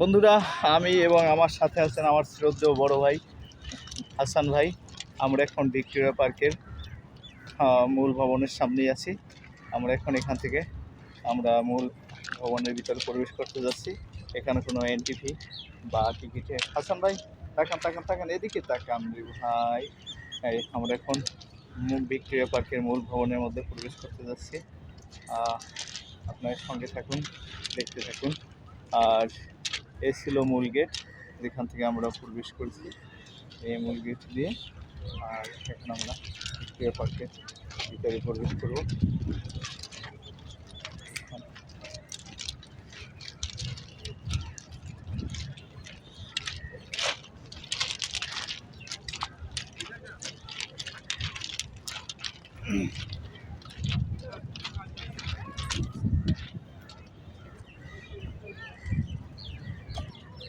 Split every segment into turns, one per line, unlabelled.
বন্ধুরা, আমি এবং আমার সাথে আছেন আমার শ্রদ্ধেয় বড় ভাই, হাসান ভাই। আমরা এখন ভিক্টোরিয়া পার্কের মূল ভবনের সামনেই আছি। আমরা এখন এখান থেকে, আমরা মূল ভবনের ভিতরে প্রবেশ করতে যাচ্ছি। এখানে কোনো এন্ট্রি ফি বা টিকিটে। হাসান ভাই, তাকান তাকান তাকান, এদিকে তাকান। ভাই আমরা এখন ভিক্টোরিয়া পার্কের মূল ভবনের মধ্যে প্রবেশ করতে যাচ্ছি। আপনার সঙ্গে থাকুন, দেখতে থাকুন। আর এ ছিল মূল গেট, যেখান থেকে আমরা প্রবেশ করছি এই মূল গেট দিয়ে। আর এখন আমরা ভিক্টোরিয়া পার্কের ভিতরে প্রবেশ করব।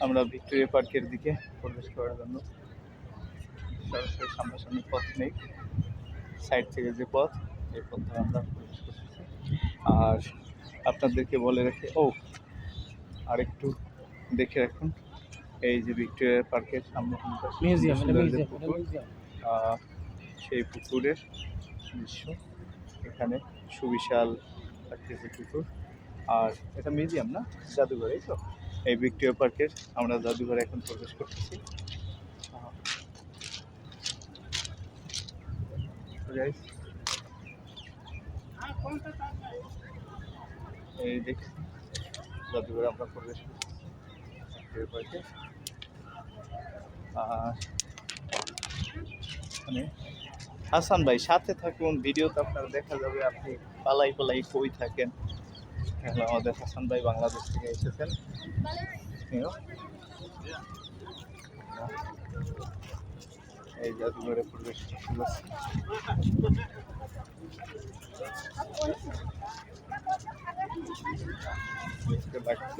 আমরা ভিক্টোরিয়া পার্কের দিকে প্রবেশ করার জন্য সরাসরি সামনাসামনি পথ নেই। সাইড থেকে যে পথ এই পথ আমরা প্রবেশ করতেছি। আর আপনাদেরকে বলে রেখে ও আর একটু দেখে রাখুন এই যে ভিক্টোরিয়া পার্কের সামনে পুকুর, সেই পুকুরের দৃশ্য এখানে সুবিশাল একটি পুকুর। আর এটা মিউজিয়াম না জাদুঘর এই তো? এই ভিক্টোরিয়া পার্কের আমরা জাদুঘরে এখন প্রবেশ করতেছি। এই দেখছি জাদুঘরে আমরা প্রবেশ করতেছি পার্কে। আর মানে হাসান ভাই সাথে থাকুন ভিডিওতে আপনারা দেখা যাবে, আপনি পালাই পালাই কই থাকেন। আমাদের হাসান ভাই বাংলাদেশ থেকে এসেছেন। এই জাদুঘরে পরিবেশ ছিল। পারছ